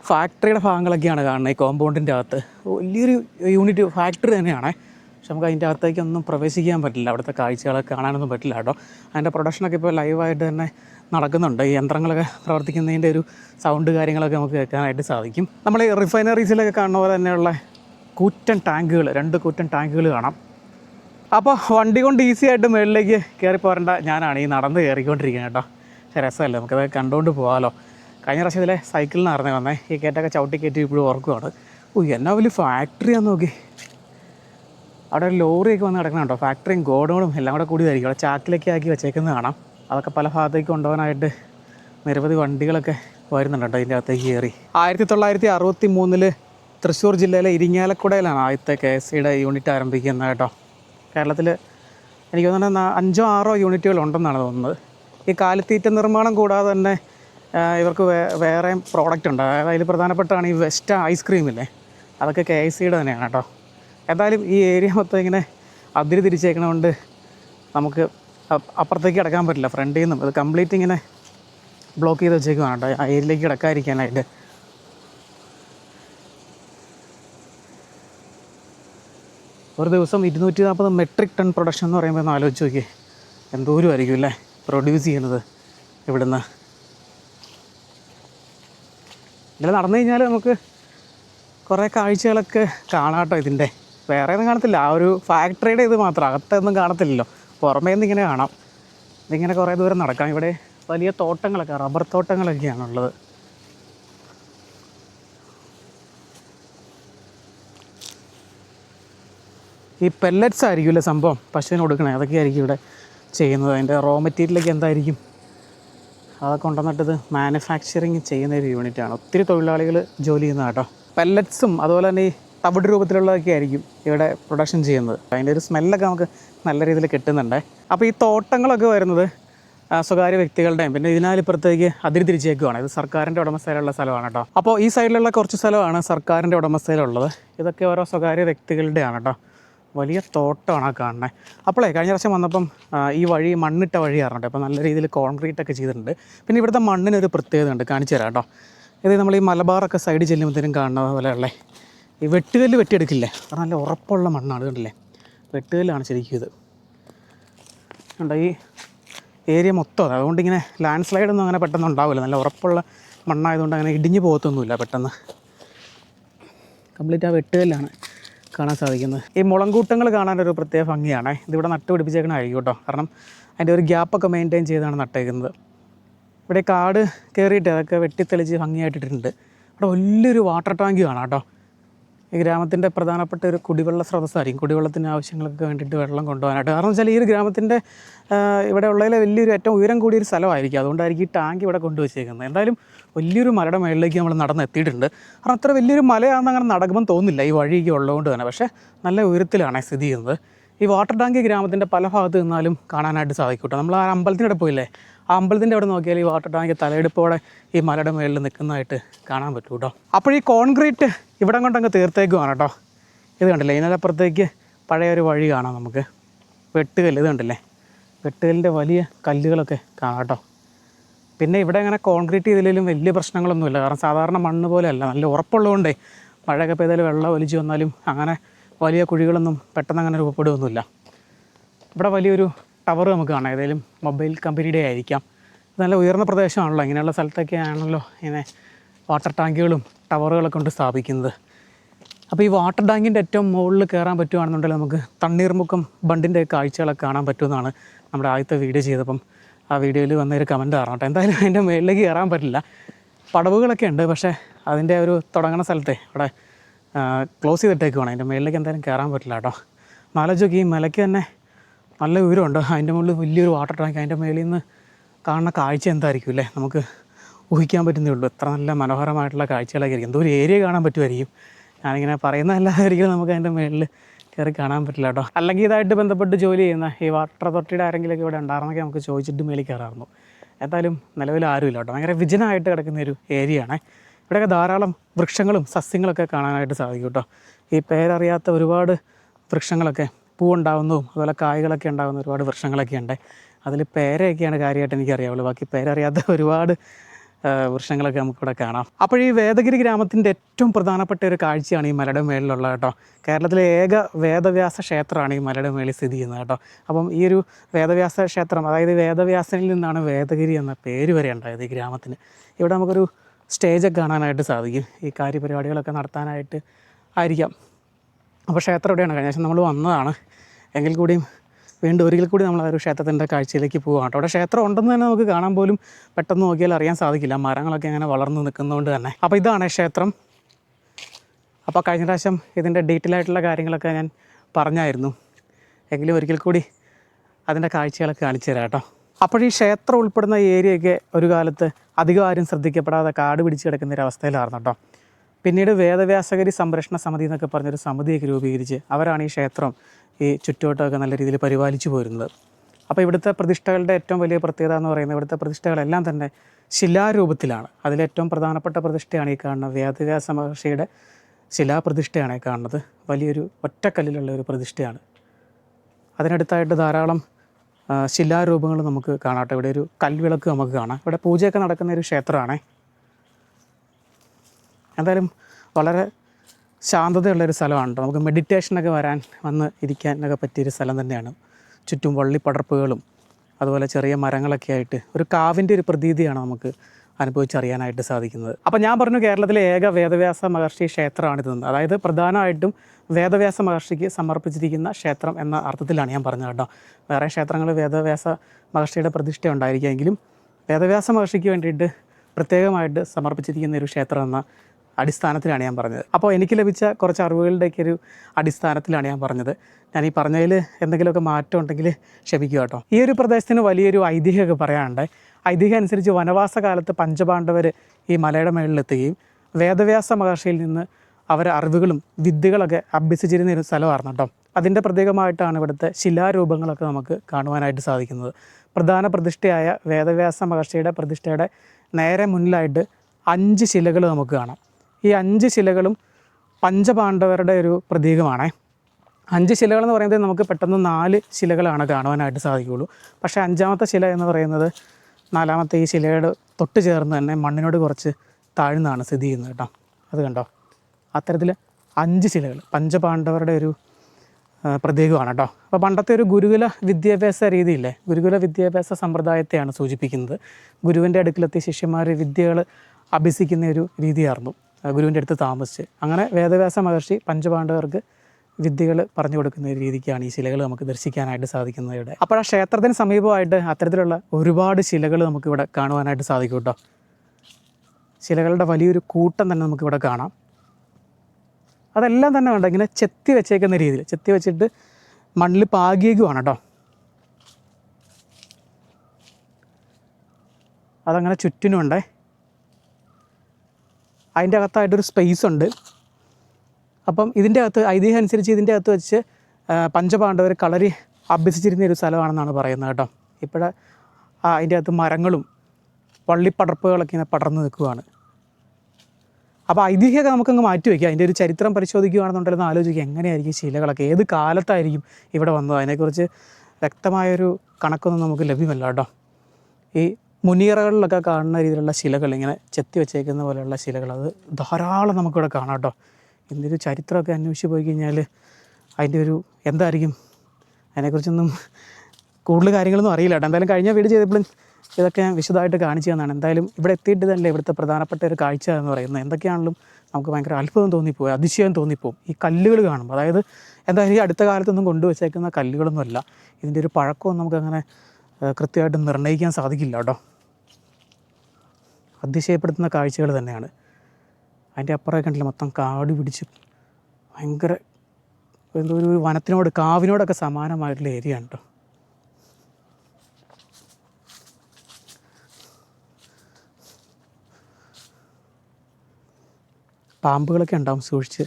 ഫാക്ടറിയുടെ ഭാഗങ്ങളൊക്കെയാണ് കാണുന്നത് ഈ കോമ്പൗണ്ടിന്റെ അകത്ത്. വലിയൊരു യൂണിറ്റ് ഫാക്ടറി തന്നെയാണേ. പക്ഷെ നമുക്ക് അതിന്റെ അകത്തേക്കൊന്നും പ്രവേശിക്കാൻ പറ്റില്ല. അവിടുത്തെ കാഴ്ചകളൊക്കെ കാണാനൊന്നും പറ്റില്ല കേട്ടോ. അതിന്റെ പ്രൊഡക്ഷനൊക്കെ ഇപ്പോൾ ലൈവായിട്ട് തന്നെ നടക്കുന്നുണ്ട്. ഈ യന്ത്രങ്ങളൊക്കെ പ്രവർത്തിക്കുന്നതിന്റെ ഒരു സൗണ്ട് കാര്യങ്ങളൊക്കെ നമുക്ക് കേൾക്കാനായിട്ട് സാധിക്കും. നമ്മൾ ഈ റിഫൈനറീസിലൊക്കെ കാണുന്ന പോലെ തന്നെയുള്ള കൂറ്റൻ ടാങ്കുകൾ രണ്ട് കൂറ്റൻ ടാങ്കുകൾ കാണാം. അപ്പോൾ വണ്ടി കൊണ്ട് ഈസി ആയിട്ട് മുകളിലേക്ക് കയറി പോരേണ്ട ഞാനാണ്. ഈ നടന്ന് കയറിക്കൊണ്ടിരിക്കുന്നത് കേട്ടോ. രസമല്ലേ? നമുക്കത് കണ്ടുകൊണ്ട് പോകാമല്ലോ കഴിഞ്ഞ പ്രാവശ്യം ഇതിലെ സൈക്കിളിൽ സൈക്കിളിനായിരുന്നേ വന്നേ. ഈ കയറ്റൊക്കെ ചവിട്ടി കയറ്റി ഇപ്പോഴും ഓർക്കുവാണ്. ഓ എന്നാ വലിയ ഫാക്ടറിയാന്ന് നോക്കി. അവിടെ ഒരു ലോറിയൊക്കെ വന്ന് കിടക്കണം കേട്ടോ. ഫാക്ടറിയും ഗോഡൗണും എല്ലാം കൂടെ കൂടിയതായിരിക്കും. അവിടെ ചാക്കിലൊക്കെ ആക്കി വെച്ചേക്കുന്നത് കാണാം. അതൊക്കെ പല ഭാഗത്തേക്ക് കൊണ്ടുപോകാനായിട്ട് നിരവധി വണ്ടികളൊക്കെ വരുന്നുണ്ട് കേട്ടോ ഇതിന്റെ അകത്തേക്ക് കയറി. ആയിരത്തി തൊള്ളായിരത്തി അറുപത്തി മൂന്നിൽ തൃശ്ശൂർ ജില്ലയിലെ ഇരിങ്ങാലക്കുടയിലാണ് ആദ്യത്തെ കെ എസ് സിയുടെ യൂണിറ്റ് ആരംഭിക്കുന്നത് കേട്ടോ. കേരളത്തിൽ എനിക്ക് തോന്നുന്നത് അഞ്ചോ ആറോ യൂണിറ്റുകൾ ഉണ്ടെന്നാണ് തോന്നുന്നത്. ഈ കാലിത്തീറ്റ നിർമ്മാണം കൂടാതെ തന്നെ ഇവർക്ക് വേ വേറെ പ്രോഡക്റ്റ് ഉണ്ട്. അതായത് അതിൽ പ്രധാനപ്പെട്ടാണ് ഈ വെസ്റ്റ ഐസ്ക്രീമില്ലേ അതൊക്കെ കെ എസ് സിയുടെ തന്നെയാണ് കേട്ടോ. എന്തായാലും ഈ ഏരിയ മൊത്തം ഇങ്ങനെ അതിര് തിരിച്ചേക്കണതുകൊണ്ട് നമുക്ക് അപ്പുറത്തേക്ക് കിടക്കാൻ പറ്റില്ല. ഫ്രണ്ടിൽ നിന്നും. ഇത് കംപ്ലീറ്റ് ഇങ്ങനെ ബ്ലോക്ക് ചെയ്ത് വെച്ചേക്കുവാണ് കേട്ടോ. ആ ഏരിയയിലേക്ക് കിടക്കാതിരിക്കാനായിട്ട്. ഒരു ദിവസം ഇരുന്നൂറ്റി നാൽപ്പത് മെട്രിക് ടൺ പ്രൊഡക്ഷൻ എന്ന് പറയുമ്പോൾ ഒന്ന് ആലോചിച്ച് നോക്കിയേ. എന്തോരം ആയിരിക്കും അല്ലേ? പ്രൊഡ്യൂസ് ചെയ്യുന്നത് ഇവിടുന്ന്. ഇതിൽ നടന്നു കഴിഞ്ഞാൽ നമുക്ക് കുറേ കാഴ്ചകളൊക്കെ കാണാം കേട്ടോ ഇതിന്റെ. വേറെ ഒന്നും കാണത്തില്ല. ആ ഒരു ഫാക്ടറിയുടെ ഇത് മാത്രം. അകത്തൊന്നും കാണത്തില്ലല്ലോ. പുറമേ നിന്ന് ഇങ്ങനെ കാണാം ഇതിങ്ങനെ കുറേ ദൂരം നടക്കാം. ഇവിടെ വലിയ തോട്ടങ്ങളൊക്കെ റബ്ബർ തോട്ടങ്ങളൊക്കെയാണുള്ളത്. ഈ പെല്ലറ്റ്സ് ആയിരിക്കുമല്ലേ സംഭവം? പശുവിന് കൊടുക്കണേ അതൊക്കെ ആയിരിക്കും ഇവിടെ ചെയ്യുന്നത്. അതിന്റെ റോ മെറ്റീരിയലൊക്കെ എന്തായിരിക്കും? അതൊക്കെ കൊണ്ടുവന്നിട്ട് മാനുഫാക്ചറിങ് ചെയ്യുന്ന ഒരു യൂണിറ്റാണ് ഒത്തിരി തൊഴിലാളികൾ ജോലി ചെയ്യുന്ന കേട്ടോ. പെല്ലറ്റ്സും അതുപോലെ തന്നെ ഈ തവിട് രൂപത്തിലുള്ളതൊക്കെ ആയിരിക്കും ഇവിടെ പ്രൊഡക്ഷൻ ചെയ്യുന്നത്. അതിന്റെ ഒരു സ്മെല്ലൊക്കെ നമുക്ക് നല്ല രീതിയിൽ കിട്ടുന്നുണ്ട്. അപ്പോൾ ഈ തോട്ടങ്ങളൊക്കെ വരുന്നത് സ്വകാര്യ വ്യക്തികളുടെയും പിന്നെ ഇതിനാലിപ്പുറത്തേക്ക് അതിരി തിരിച്ചേക്കുവാണ്. ഇത് സർക്കാരിന്റെ ഉടമസ്ഥയിലുള്ള സ്ഥലമാണ് കേട്ടോ അപ്പോൾ ഈ സൈഡിലുള്ള കുറച്ച് സ്ഥലമാണ് സർക്കാരിന്റെ ഉടമസ്ഥയിലുള്ളത് ഇതൊക്കെ ഓരോ സ്വകാര്യ വ്യക്തികളുടെയാണ് കേട്ടോ വലിയ തോട്ടമാണ് ആ കാണുന്നത് അപ്പോളേ കഴിഞ്ഞ പ്രാവശ്യം വന്നപ്പം ഈ വഴി മണ്ണിട്ട വഴി അറിഞ്ഞിട്ട് അപ്പോൾ നല്ല രീതിയിൽ കോൺക്രീറ്റ് ഒക്കെ ചെയ്തിട്ടുണ്ട്. പിന്നെ ഇവിടുത്തെ മണ്ണിനൊരു പ്രത്യേകത ഉണ്ട് കാണിച്ചു തരാം കേട്ടോ ഇത് നമ്മൾ ഈ മലബാറൊക്കെ സൈഡിൽ ചെല്ലുമ്പോഴത്തേനും കാണുന്ന പോലെയുള്ള ഈ വെട്ടുകല്ല് വെട്ടിയെടുക്കില്ലേ? അത് നല്ല ഉറപ്പുള്ള മണ്ണാണ് കണ്ടില്ലേ? വെട്ടുകല്ലാണ് ശരിക്കും ഇത്. കണ്ടോ ഈ ഏരിയ മൊത്തം അതാ. അതുകൊണ്ട് ഇങ്ങനെ ലാൻഡ് സ്ലൈഡ് ഒന്നും അങ്ങനെ പെട്ടെന്ന് ഉണ്ടാവില്ല. നല്ല ഉറപ്പുള്ള മണ്ണായതുകൊണ്ട് അങ്ങനെ ഇടിഞ്ഞു പോകത്തൊന്നുമില്ല പെട്ടെന്ന്. കംപ്ലീറ്റ് ആ വെട്ടുകല്ലാണ് കാണാൻ സാധിക്കുന്നത്. ഈ മുളങ്കൂട്ടങ്ങൾ കാണാനൊരു പ്രത്യേക ഭംഗിയാണ്. ഇതിവിടെ നട്ട് പിടിപ്പിച്ചേക്കണമായിരിക്കും കേട്ടോ. കാരണം അതിന്റെ ഒരു ഗ്യാപ്പൊക്കെ മെയിന്റെയിൻ ചെയ്താണ് നട്ടേക്കുന്നത്. ഇവിടെ കാട് കയറിയിട്ട് അതൊക്കെ വെട്ടിത്തെളിച്ച് ഭംഗിയായിട്ടിട്ടുണ്ട് അവിടെ വലിയൊരു വാട്ടർ ടാങ്ക് കാണാം കേട്ടോ. ഈ ഗ്രാമത്തിന്റെ പ്രധാനപ്പെട്ട ഒരു കുടിവെള്ള സ്രോതസ്സായിരിക്കും. കുടിവെള്ളത്തിന്റെ ആവശ്യങ്ങൾക്ക് വേണ്ടിയിട്ട് വെള്ളം കൊണ്ടുപോകാനായിട്ട്. കാരണം വെച്ചാൽ ഈ ഒരു ഗ്രാമത്തിന്റെ ഇവിടെ ഉള്ളതിലെ വലിയൊരു ഏറ്റവും ഉയരം കൂടിയൊരു സ്ഥലമായിരിക്കും. അതുകൊണ്ടായിരിക്കും ഈ ടാങ്ക് ഇവിടെ കൊണ്ടുവച്ചേക്കുന്നത്. എന്തായാലും വലിയൊരു മലയുടെ മേളിലേക്ക് നമ്മൾ നടന്ന് എത്തിയിട്ടുണ്ട്. കാരണം അത്ര വലിയൊരു മലയാണെന്ന് അങ്ങനെ നടക്കുമ്പോൾ തോന്നുന്നില്ല ഈ വഴിയൊക്കെ ഉള്ളതുകൊണ്ട് തന്നെ. പക്ഷേ നല്ല ഉയരത്തിലാണ് സ്ഥിതി ചെയ്യുന്നത്. ഈ വാട്ടർ ടാങ്ക് ഗ്രാമത്തിന്റെ പല ഭാഗത്ത് നിന്നാലും കാണാനായിട്ട് സാധിക്കും നമ്മൾ ആ അമ്പലത്തിന്റെ പോയില്ലേ? ആ അമ്പലത്തിന്റെ അവിടെ നോക്കിയാൽ ഈ വാട്ടർ ടാങ്ക് തലയെടുപ്പോടെ ഈ മലയുടെ മുകളിൽ നിൽക്കുന്നതായിട്ട് കാണാൻ പറ്റും കേട്ടോ അപ്പോൾ ഈ കോൺക്രീറ്റ് ഇവിടം കൊണ്ടങ്ങ് തീർത്തേക്കുവാണ് കേട്ടോ ഇത് കണ്ടില്ലേ? ഇതിനപ്പുറത്തേക്ക് പഴയ ഒരു വഴി കാണാം നമുക്ക്. വെട്ടുകല്ല്. ഇത് കണ്ടില്ലേ? വെട്ടുകല്ലിന്റെ വലിയ കല്ലുകളൊക്കെ കാണാം കേട്ടോ പിന്നെ ഇവിടെ അങ്ങനെ കോൺക്രീറ്റ് ചെയ്തില്ലെങ്കിലും വലിയ പ്രശ്നങ്ങളൊന്നുമില്ല. കാരണം സാധാരണ മണ്ണ് പോലെയല്ല നല്ല ഉറപ്പുള്ളതുകൊണ്ടേ മഴയൊക്കെ പെയ്താൽ വെള്ളം ഒലിച്ച് വന്നാലും അങ്ങനെ വലിയ കുഴികളൊന്നും പെട്ടെന്ന് അങ്ങനെ രൂപപ്പെടുകയൊന്നുമില്ല. ഇവിടെ വലിയൊരു ടവർ നമുക്ക് കാണാം. ഏതെങ്കിലും മൊബൈൽ കമ്പനിയുടെ ആയിരിക്കാം. നല്ല ഉയർന്ന പ്രദേശമാണല്ലോ. ഇങ്ങനെയുള്ള സ്ഥലത്തൊക്കെ ആണല്ലോ ഇങ്ങനെ വാട്ടർ ടാങ്കുകളും ടവറുകളൊക്കെ കൊണ്ട് സ്ഥാപിക്കുന്നത്. അപ്പോൾ ഈ വാട്ടർ ടാങ്കിന്റെ ഏറ്റവും മുകളിൽ കയറാൻ പറ്റുകയാണെന്നുണ്ടെങ്കിൽ നമുക്ക് തണ്ണീർമുക്കം ബണ്ടിന്റെ കാഴ്ചകളൊക്കെ കാണാൻ പറ്റുമെന്നാണ് നമ്മുടെ ആദ്യത്തെ വീഡിയോ ചെയ്തപ്പം ആ വീഡിയോയിൽ വന്നൊരു കമന്റ് കാരണം കേട്ടോ. എന്തായാലും അതിന്റെ മുകളിലേക്ക് കയറാൻ പറ്റില്ല. പടവുകളൊക്കെ ഉണ്ട് പക്ഷേ അതിന്റെ ഒരു തുടങ്ങുന്ന സ്ഥലത്തെ അവിടെ ക്ലോസ് ചെയ്തിട്ടേക്കുവാണ് അതിന്റെ മുകളിലേക്ക് എന്തായാലും കയറാൻ പറ്റില്ല കേട്ടോ. മലജോക്ക് ഈ മലയ്ക്ക് തന്നെ നല്ല ഉയരമുണ്ട്. അതിന്റെ മുകളിൽ വലിയൊരു വാട്ടർ ടാങ്ക് അതിന്റെ മേളിൽ നിന്ന് കാണുന്ന കാഴ്ച എന്തായിരിക്കും അല്ലേ? നമുക്ക് ഊഹിക്കാൻ പറ്റുന്നേ ഉള്ളൂ. എത്ര നല്ല മനോഹരമായിട്ടുള്ള കാഴ്ചകളൊക്കെ ആയിരിക്കും എന്തോ ഒരു ഏരിയ കാണാൻ പറ്റുമായിരിക്കും. ഞാനിങ്ങനെ പറയുന്നതല്ലാതെ ഒരിക്കലും നമുക്ക് അതിന്റെ മേളിൽ കയറി കാണാൻ പറ്റില്ല കേട്ടോ. അല്ലെങ്കിൽ ഇതായിട്ട് ബന്ധപ്പെട്ട് ജോലി ചെയ്യുന്ന ഈ വാട്ടർ അതോറിറ്റിയുടെ ആരെങ്കിലുമൊക്കെ ഇവിടെ ഉണ്ടായിരുന്നെങ്കിൽ നമുക്ക് ചോദിച്ചിട്ട് മേളിൽ കയറാമായിരുന്നു എന്തായാലും നിലവിൽ ആരുമില്ല കേട്ടോ. ഭയങ്കര വിജനമായിട്ട് കിടക്കുന്ന ഒരു ഏരിയ ആണ്. ഇവിടെയൊക്കെ ധാരാളം വൃക്ഷങ്ങളും സസ്യങ്ങളൊക്കെ കാണാനായിട്ട് സാധിക്കും കേട്ടോ ഈ പേരറിയാത്ത ഒരുപാട് വൃക്ഷങ്ങളൊക്കെ പൂവുണ്ടാവുന്നതും അതുപോലെ കായ്കളൊക്കെ ഉണ്ടാകുന്ന ഒരുപാട് വൃക്ഷങ്ങളൊക്കെ ഉണ്ട്. അതിൽ പേരയൊക്കെയാണ് കാര്യമായിട്ട് എനിക്കറിയാവുള്ളൂ. ബാക്കി പേരറിയാത്ത ഒരുപാട് വൃക്ഷങ്ങളൊക്കെ നമുക്കിവിടെ കാണാം. അപ്പോൾ ഈ വേദഗിരി ഗ്രാമത്തിന്റെ ഏറ്റവും പ്രധാനപ്പെട്ട ഒരു കാഴ്ചയാണ് ഈ മലയുടെ മേളിലുള്ള കേട്ടോ. കേരളത്തിലെ ഏക വേദവ്യാസ ക്ഷേത്രമാണ് ഈ മലയുടെ മേളിൽ സ്ഥിതി ചെയ്യുന്നത് കേട്ടോ. അപ്പം ഈ ഒരു വേദവ്യാസ ക്ഷേത്രം അതായത് വേദവ്യാസനിൽ നിന്നാണ് വേദഗിരി എന്ന പേര് വരെ ഉണ്ടായത് ഈ ഗ്രാമത്തിന്. ഇവിടെ നമുക്കൊരു സ്റ്റേജൊക്കെ കാണാനായിട്ട് സാധിക്കും. ഈ കാര്യപരിപാടികളൊക്കെ നടത്താനായിട്ട് ആയിരിക്കാം. അപ്പോൾ ക്ഷേത്രം എവിടെയാണ്? കഴിഞ്ഞ നമ്മൾ വന്നതാണ്. എങ്കിൽ കൂടിയും വീണ്ടും ഒരിക്കൽ കൂടി നമ്മൾ ആ ഒരു ക്ഷേത്രത്തിന്റെ കാഴ്ചയിലേക്ക് പോകാം കേട്ടോ. അവിടെ ക്ഷേത്രം ഉണ്ടെന്ന് തന്നെ നമുക്ക് കാണാൻ പോലും പെട്ടെന്ന് നോക്കിയാൽ അറിയാൻ സാധിക്കില്ല. മരങ്ങളൊക്കെ അങ്ങനെ വളർന്നു നിൽക്കുന്നതുകൊണ്ട് തന്നെ. അപ്പോൾ ഇതാണ് ക്ഷേത്രം. അപ്പോൾ കഴിഞ്ഞ പ്രാവശ്യം ഇതിന്റെ ഡീറ്റെയിൽ ആയിട്ടുള്ള കാര്യങ്ങളൊക്കെ ഞാൻ പറഞ്ഞായിരുന്നു. എങ്കിലും ഒരിക്കൽ കൂടി അതിന്റെ കാഴ്ചകളൊക്കെ കാണിച്ചു തരാം കേട്ടോ. അപ്പോൾ ഈ ക്ഷേത്രം ഉൾപ്പെടുന്ന ഏരിയയൊക്കെ ഒരു കാലത്ത് അധികം ആരും ശ്രദ്ധിക്കപ്പെടാതെ കാട് പിടിച്ച് കിടക്കുന്ന ഒരു അവസ്ഥയിലായിരുന്നു കേട്ടോ. പിന്നീട് വേദവ്യാസകരി സംരക്ഷണ സമിതി എന്നൊക്കെ പറഞ്ഞൊരു സമിതിയൊക്കെ രൂപീകരിച്ച് അവരാണ് ഈ ക്ഷേത്രം ഈ ചുറ്റുവട്ടമൊക്കെ നല്ല രീതിയിൽ പരിപാലിച്ചു പോരുന്നത്. അപ്പോൾ ഇവിടുത്തെ പ്രതിഷ്ഠകളുടെ ഏറ്റവും വലിയ പ്രത്യേകത എന്ന് പറയുന്നത് ഇവിടുത്തെ പ്രതിഷ്ഠകളെല്ലാം തന്നെ ശിലാരൂപത്തിലാണ്. അതിലേറ്റവും പ്രധാനപ്പെട്ട പ്രതിഷ്ഠയാണ് ഈ കാണുന്നത് വേദവ്യാസ മഹർഷിയുടെ ശിലാപ്രതിഷ്ഠയാണ് ഈ കാണുന്നത്. വലിയൊരു ഒറ്റക്കല്ലിലുള്ള ഒരു പ്രതിഷ്ഠയാണ്. അതിനടുത്തായിട്ട് ധാരാളം ശിലാരൂപങ്ങൾ നമുക്ക് കാണാട്ടെ. ഇവിടെ ഒരു കൽവിളക്ക് നമുക്ക് കാണാം. ഇവിടെ പൂജയൊക്കെ നടക്കുന്ന ഒരു ക്ഷേത്രമാണേ. എന്തായാലും വളരെ ശാന്തതയുള്ളൊരു സ്ഥലമാണ്. നമുക്ക് മെഡിറ്റേഷനൊക്കെ വരാൻ വന്ന് ഇരിക്കാനൊക്കെ പറ്റിയൊരു സ്ഥലം തന്നെയാണ്. ചുറ്റും വള്ളിപ്പടർപ്പുകളും അതുപോലെ ചെറിയ മരങ്ങളൊക്കെ ആയിട്ട് ഒരു കാവിന്റെ ഒരു പ്രതീതിയാണ് നമുക്ക് അനുഭവിച്ചറിയാനായിട്ട് സാധിക്കുന്നത്. അപ്പോൾ ഞാൻ പറഞ്ഞു കേരളത്തിലെ ഏക വേദവ്യാസ മഹർഷി ക്ഷേത്രമാണിതെന്ന് അതായത് പ്രധാനമായിട്ടും വേദവ്യാസ മഹർഷിക്ക് സമർപ്പിച്ചിരിക്കുന്ന ക്ഷേത്രം എന്ന അർത്ഥത്തിലാണ് ഞാൻ പറഞ്ഞത് കേട്ടോ. വേറെ ക്ഷേത്രങ്ങൾ വേദവ്യാസ മഹർഷിയുടെ പ്രതിഷ്ഠ ഉണ്ടായിരിക്കുമെങ്കിലും വേദവ്യാസ മഹർഷിക്ക് വേണ്ടിയിട്ട് പ്രത്യേകമായിട്ട് സമർപ്പിച്ചിരിക്കുന്ന ഒരു ക്ഷേത്രം എന്ന അടിസ്ഥാനത്തിലാണ് ഞാൻ പറഞ്ഞത്. അപ്പോൾ എനിക്ക് ലഭിച്ച കുറച്ച് അറിവുകളുടെയൊക്കെ ഒരു അടിസ്ഥാനത്തിലാണ് ഞാൻ പറഞ്ഞത്. ഞാൻ ഈ പറഞ്ഞതിൽ എന്തെങ്കിലുമൊക്കെ മാറ്റം ഉണ്ടെങ്കിൽ ക്ഷമിക്കുക കേട്ടോ. ഈ ഒരു പ്രദേശത്തിന് വലിയൊരു ഐതിഹ്യമൊക്കെ പറയാനുണ്ട്. ഐതിഹ്യം അനുസരിച്ച് വനവാസ കാലത്ത് പഞ്ചപാണ്ഡവർ ഈ മലയുടെ മേളിലെത്തുകയും വേദവ്യാസ മഹർഷിയിൽ നിന്ന് അവർ അറിവുകളും വിദ്യകളൊക്കെ അഭ്യസിച്ചിരുന്ന ഒരു സ്ഥലമായിരുന്നു കേട്ടോ. അതിന്റെ പ്രത്യേകമായിട്ടാണ് ഇവിടുത്തെ ശിലാരൂപങ്ങളൊക്കെ നമുക്ക് കാണുവാനായിട്ട് സാധിക്കുന്നത്. പ്രധാന പ്രതിഷ്ഠയായ വേദവ്യാസ മഹർഷിയുടെ പ്രതിഷ്ഠയുടെ നേരെ മുന്നിലായിട്ട് അഞ്ച് ശിലകൾ നമുക്ക് കാണാം. ഈ അഞ്ച് ശിലകളും പഞ്ചപാണ്ഡവരുടെ ഒരു പ്രതീകമാണേ. അഞ്ച് ശിലകൾ എന്ന് പറയുന്നത് നമുക്ക് പെട്ടെന്ന് നാല് ശിലകളാണ് കാണുവാനായിട്ട് സാധിക്കുകയുള്ളൂ. പക്ഷേ അഞ്ചാമത്തെ ശില എന്ന് പറയുന്നത് നാലാമത്തെ ഈ ശിലയുടെ തൊട്ട് ചേർന്ന് തന്നെ മണ്ണിനോട് കുറച്ച് താഴ്ന്നാണ് സ്ഥിതി ചെയ്യുന്നത് കേട്ടോ. അത് കണ്ടോ? അത്തരത്തിൽ അഞ്ച് ശിലകൾ പഞ്ചപാണ്ഡവരുടെ ഒരു പ്രതീകമാണ് കേട്ടോ. അപ്പോൾ പണ്ടത്തെ ഒരു ഗുരുകുല വിദ്യാഭ്യാസ രീതിയില്ലേ? ഗുരുകുല വിദ്യാഭ്യാസ സമ്പ്രദായത്തെയാണ് സൂചിപ്പിക്കുന്നത്. ഗുരുവിന്റെ അടുക്കിലെത്തിയ ശിഷ്യന്മാർ വിദ്യകൾ അഭ്യസിക്കുന്ന ഒരു രീതിയായിരുന്നു. ഗുരുവിന്റെ അടുത്ത് താമസിച്ച്. അങ്ങനെ വേദവ്യാസ മഹർഷി പഞ്ചപാണ്ഡവർക്ക് വിദ്യകൾ പറഞ്ഞു കൊടുക്കുന്ന ഒരു രീതിക്കാണ് ഈ ശിലകൾ നമുക്ക് ദർശിക്കാനായിട്ട് സാധിക്കുന്നത് ഇവിടെ. അപ്പോൾ ആ ക്ഷേത്രത്തിന് സമീപമായിട്ട് അത്തരത്തിലുള്ള ഒരുപാട് ശിലകൾ നമുക്ക് ഇവിടെ കാണുവാനായിട്ട് സാധിക്കും കേട്ടോ. ശിലകളുടെ വലിയൊരു കൂട്ടം തന്നെ നമുക്കിവിടെ കാണാം. അതെല്ലാം തന്നെ വേണ്ട ഇങ്ങനെ ചെത്തി വെച്ചേക്കുന്ന രീതിയിൽ. ചെത്തി വെച്ചിട്ട് മണ്ണിൽ പാകിയേക്കുവാണ് കേട്ടോ. അതങ്ങനെ ചുറ്റിനുമുണ്ടേ. അതിന്റെ അകത്തായിട്ടൊരു സ്പേസ് ഉണ്ട്. അപ്പം ഇതിന്റെ അകത്ത് ഐതിഹ്യം അനുസരിച്ച് ഇതിന്റെ അകത്ത് വെച്ച് പഞ്ചപാണ്ഡവർ കളരി അഭ്യസിച്ചിരുന്ന ഒരു സ്ഥലമാണെന്നാണ് പറയുന്നത് കേട്ടോ. ഇപ്പോഴെ അതിന്റെ അകത്ത് മരങ്ങളും വള്ളിപ്പടർപ്പുകളൊക്കെ ഇങ്ങനെ പടർന്നു നിൽക്കുകയാണ് അപ്പോൾ ഐതിഹ്യമൊക്കെ നമുക്കങ്ങ് മാറ്റി വയ്ക്കാം. അതിന്റെ ഒരു ചരിത്രം പരിശോധിക്കുകയാണെന്നുണ്ടെങ്കിൽ ഒന്ന് ആലോചിക്കുക എങ്ങനെയായിരിക്കും ശിലകളൊക്കെ? ഏത് കാലത്തായിരിക്കും ഇവിടെ വന്നത്? അതിനെക്കുറിച്ച് വ്യക്തമായൊരു കണക്കൊന്നും നമുക്ക് ലഭ്യമല്ല കേട്ടോ. ഈ മുനിയറകളിലൊക്കെ കാണുന്ന രീതിയിലുള്ള ശിലകൾ ഇങ്ങനെ ചെത്തി വെച്ചേക്കുന്ന പോലെയുള്ള ശിലകൾ അത് ധാരാളം നമുക്കിവിടെ കാണാം കേട്ടോ. ഒരു ചരിത്രമൊക്കെ അന്വേഷിച്ച് പോയി കഴിഞ്ഞാൽ അതിന്റെ ഒരു എന്തായിരിക്കും? അതിനെക്കുറിച്ചൊന്നും കൂടുതൽ കാര്യങ്ങളൊന്നും അറിയില്ല കേട്ടോ. എന്തായാലും കഴിഞ്ഞ വീട് ചെയ്തപ്പോഴും ഇതൊക്കെ ഞാൻ വിശദമായിട്ട് കാണിച്ചു തന്നാണ്. എന്തായാലും ഇവിടെ എത്തിയിട്ട് തന്നെ ഇവിടുത്തെ പ്രധാനപ്പെട്ട ഒരു കാഴ്ച എന്ന് പറയുന്നത്. എന്തൊക്കെയാണെങ്കിലും നമുക്ക് ഭയങ്കര അത്ഭുതം തോന്നിപ്പോയി അതിശയം തോന്നിപ്പോവും. ഈ കല്ലുകൾ കാണുമ്പോൾ അതായത് എന്തായാലും ഈ അടുത്ത കാലത്തൊന്നും കൊണ്ടുവച്ചേക്കുന്ന കല്ലുകളൊന്നുമല്ല. ഇതിന്റെ ഒരു പഴക്കമൊന്നും നമുക്കങ്ങനെ കൃത്യമായിട്ട് നിർണയിക്കാൻ സാധിക്കില്ല കേട്ടോ. അതിശയപ്പെടുത്തുന്ന കാഴ്ചകൾ തന്നെയാണ്. അതിന്റെ അപ്പുറമൊക്കെ കണ്ടില്ല മൊത്തം കാട് പിടിച്ച് ഭയങ്കര എന്തോ ഒരു വനത്തിനോട് കാവിനോടൊക്കെ സമാനമായിട്ടുള്ള ഏരിയ ഉണ്ട് പാമ്പുകളൊക്കെ ഉണ്ടാവും സൂക്ഷിച്ച്.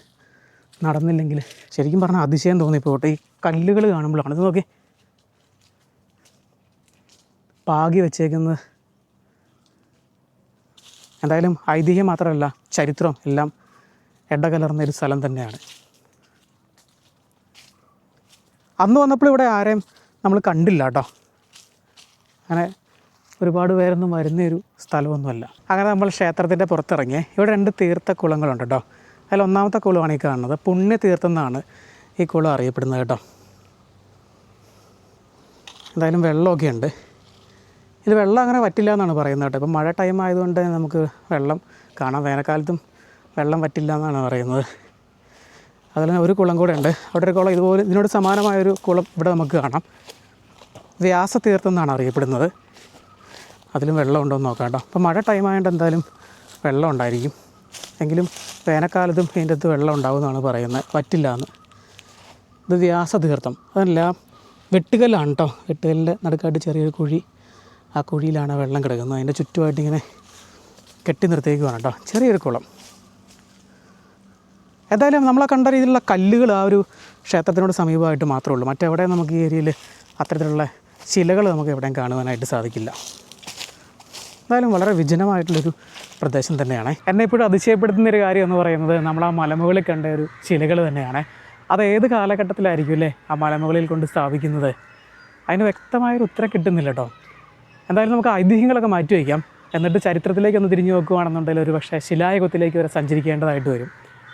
നടന്നില്ലെങ്കിൽ ശരിക്കും പറഞ്ഞാൽ അതിശയം തോന്നിപ്പോൾ കേട്ടോ ഈ കല്ലുകൾ കാണുമ്പോഴാണ്. ഇത് നോക്കി പാകി വെച്ചേക്കുന്നത് എന്തായാലും ഐതിഹ്യം മാത്രമല്ല ചരിത്രം എല്ലാം ഇടകലർന്ന ഒരു സ്ഥലം തന്നെയാണ്. അന്ന് വന്നപ്പോൾ ഇവിടെ ആരെയും നമ്മൾ കണ്ടില്ല കേട്ടോ. അങ്ങനെ ഒരുപാട് പേരൊന്നും വരുന്ന ഒരു സ്ഥലമൊന്നുമല്ല. അങ്ങനെ നമ്മൾ ക്ഷേത്രത്തിന്റെ പുറത്തിറങ്ങി. ഇവിടെ രണ്ട് തീർത്ഥ കുളങ്ങളുണ്ട് കേട്ടോ. അതിൽ ഒന്നാമത്തെ കുളമാണ് ഈ കാണുന്നത്. പുണ്യ തീർത്ഥം എന്നാണ് ഈ കുളം അറിയപ്പെടുന്നത് കേട്ടോ. എന്തായാലും വെള്ളമൊക്കെ ഉണ്ട് ഇത് വെള്ളം അങ്ങനെ പറ്റില്ല എന്നാണ് പറയുന്നത് കേട്ടോ. ഇപ്പം മഴ ടൈം ആയതുകൊണ്ട് നമുക്ക് വെള്ളം കാണാം. വേനൽക്കാലത്തും വെള്ളം പറ്റില്ല എന്നാണ് പറയുന്നത്. തന്നെ ഒരു കുളം കൂടെ ഉണ്ട്. അവിടെ ഒരു കുളം ഇതുപോലെ ഇതിനോട് സമാനമായൊരു കുളം ഇവിടെ നമുക്ക് കാണാം. വ്യാസതീർത്ഥം എന്നാണ് അറിയപ്പെടുന്നത്. അതിലും വെള്ളം ഉണ്ടോ എന്ന് നോക്കാം കേട്ടോ. അപ്പോൾ മഴ ടൈം ആയതുകൊണ്ട് എന്തായാലും വെള്ളം ഉണ്ടായിരിക്കും. എങ്കിലും വേനൽക്കാലത്തും ഇതിന്റെ അകത്ത് വെള്ളം ഉണ്ടാവും എന്നാണ് പറയുന്നത്. പറ്റില്ല എന്ന്. ഇത് വ്യാസതീർത്ഥം. അതല്ല വെട്ടുകല്ലാണ് കേട്ടോ. വെട്ടുകല്ലിന്റെ നടുക്കായിട്ട് ചെറിയൊരു കുഴി ആ കുഴിയിലാണ് വെള്ളം കിടക്കുന്നത്. അതിന്റെ ചുറ്റുമായിട്ട് ഇങ്ങനെ കെട്ടി നിർത്തിയേക്കുവാണ് കേട്ടോ. ചെറിയൊരു കുളം. ഏതായാലും നമ്മളെ കണ്ട രീതിയിലുള്ള കല്ലുകൾ ആ ഒരു ക്ഷേത്രത്തിനോട് സമീപമായിട്ട് മാത്രമേ ഉള്ളൂ. മറ്റെവിടെ നമുക്ക് ഈ ഏരിയയിൽ അത്തരത്തിലുള്ള ശിലകൾ നമുക്ക് എവിടെയും കാണുവാനായിട്ട് സാധിക്കില്ല. എന്തായാലും വളരെ വിജനമായിട്ടുള്ളൊരു പ്രദേശം തന്നെയാണ്. എന്നെ ഇപ്പോഴും അതിശയപ്പെടുത്തുന്ന ഒരു കാര്യം എന്ന് പറയുന്നത് നമ്മൾ ആ മലമുകളിൽ കണ്ട ഒരു ശിലകൾ തന്നെയാണ്. അത് ഏത് കാലഘട്ടത്തിലായിരിക്കും അല്ലേ ആ മലമുകളിൽ കൊണ്ട് സ്ഥാപിക്കുന്നത്? അതിന് വ്യക്തമായൊരു ഉത്തരം കിട്ടുന്നില്ല കേട്ടോ. എന്തായാലും നമുക്ക് ഐതിഹ്യങ്ങളൊക്കെ മാറ്റി വയ്ക്കാം. എന്നിട്ട് ചരിത്രത്തിലേക്ക് ഒന്ന് തിരിഞ്ഞു നോക്കുകയാണെന്നുണ്ടെങ്കിൽ ഒരു പക്ഷേ ശിലായുഗത്തിലേക്ക് വരെ സഞ്ചരിക്കേണ്ടതായിട്ട് വരും.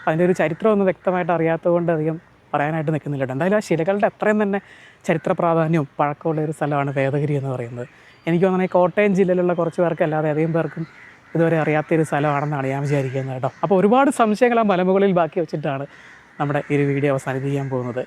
അതിന്റെ ഒരു ചരിത്രം ഒന്നും വ്യക്തമായിട്ട് അറിയാത്തതുകൊണ്ട് അധികം പറയാനായിട്ട് നിൽക്കുന്നില്ല എന്തായാലും ആ ശിലകളുടെ അത്രയും തന്നെ ചരിത്ര പ്രാധാന്യവും പഴക്കമുള്ള ഒരു സ്ഥലമാണ് വേദഗിരി എന്ന് പറയുന്നത്. എനിക്ക് തോന്നുന്നത് കോട്ടയം ജില്ലയിലുള്ള കുറച്ച് പേർക്ക് അല്ലാതെ അധികം പേർക്കും ഇതുവരെ അറിയാത്ത ഒരു സ്ഥലമാണെന്നാണ് ഞാൻ വിചാരിക്കുന്നത് കേട്ടോ. അപ്പോൾ ഒരുപാട് സംശയങ്ങൾ ആ മലമുകളിൽ ബാക്കി വെച്ചിട്ടാണ് നമ്മുടെ ഈ ഒരു വീഡിയോ അവസാനിപ്പിക്കാൻ പോകുന്നത്.